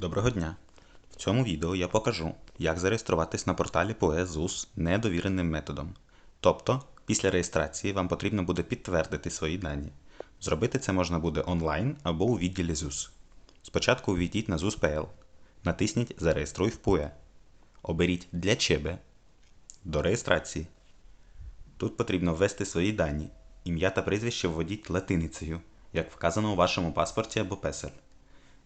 Доброго дня! В цьому відео я покажу, як зареєструватись на порталі POE ZUS недовіреним методом. Тобто, після реєстрації вам потрібно буде підтвердити свої дані. Зробити це можна буде онлайн або у відділі ZUS. Спочатку увійдіть на ZUS.pl, натисніть Зареєструй в POE. Оберіть для ЧЕБЕ до реєстрації. Тут потрібно ввести свої дані. Ім'я та прізвище вводіть латиницею, як вказано у вашому паспорті або песель.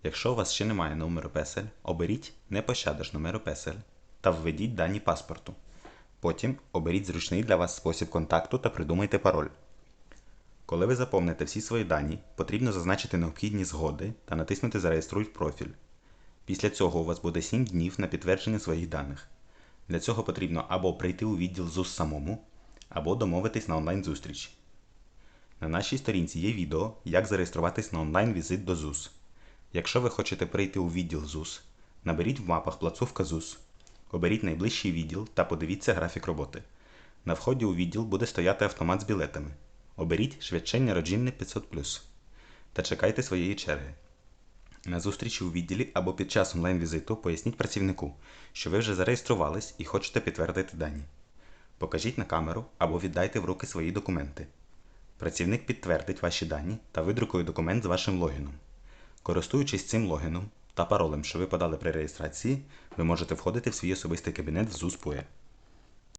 Якщо у вас ще немає номеру песель, оберіть Не пощадиш номеру песель та введіть дані паспорту. Потім оберіть зручний для вас спосіб контакту та придумайте пароль. Коли ви заповните всі свої дані, потрібно зазначити необхідні згоди та натиснути Зареєструй профіль. Після цього у вас буде 7 днів на підтвердження своїх даних. Для цього потрібно або прийти у відділ ЗУС самому, або домовитись на онлайн-зустріч. На нашій сторінці є відео, як зареєструватись на онлайн-візит до ЗУС. Якщо ви хочете прийти у відділ ЗУС, наберіть в мапах плацовка ЗУС, оберіть найближчий відділ та подивіться графік роботи. На вході у відділ буде стояти автомат з білетами. Оберіть швидчення родинне 500 та чекайте своєї черги. На зустрічі у відділі або під час онлайн-візиту поясніть працівнику, що ви вже зареєструвались і хочете підтвердити дані. Покажіть на камеру або віддайте в руки свої документи. Працівник підтвердить ваші дані та видрукує документ з вашим логіном. Користуючись цим логіном та паролем, що ви подали при реєстрації, ви можете входити в свій особистий кабінет в ЗУС.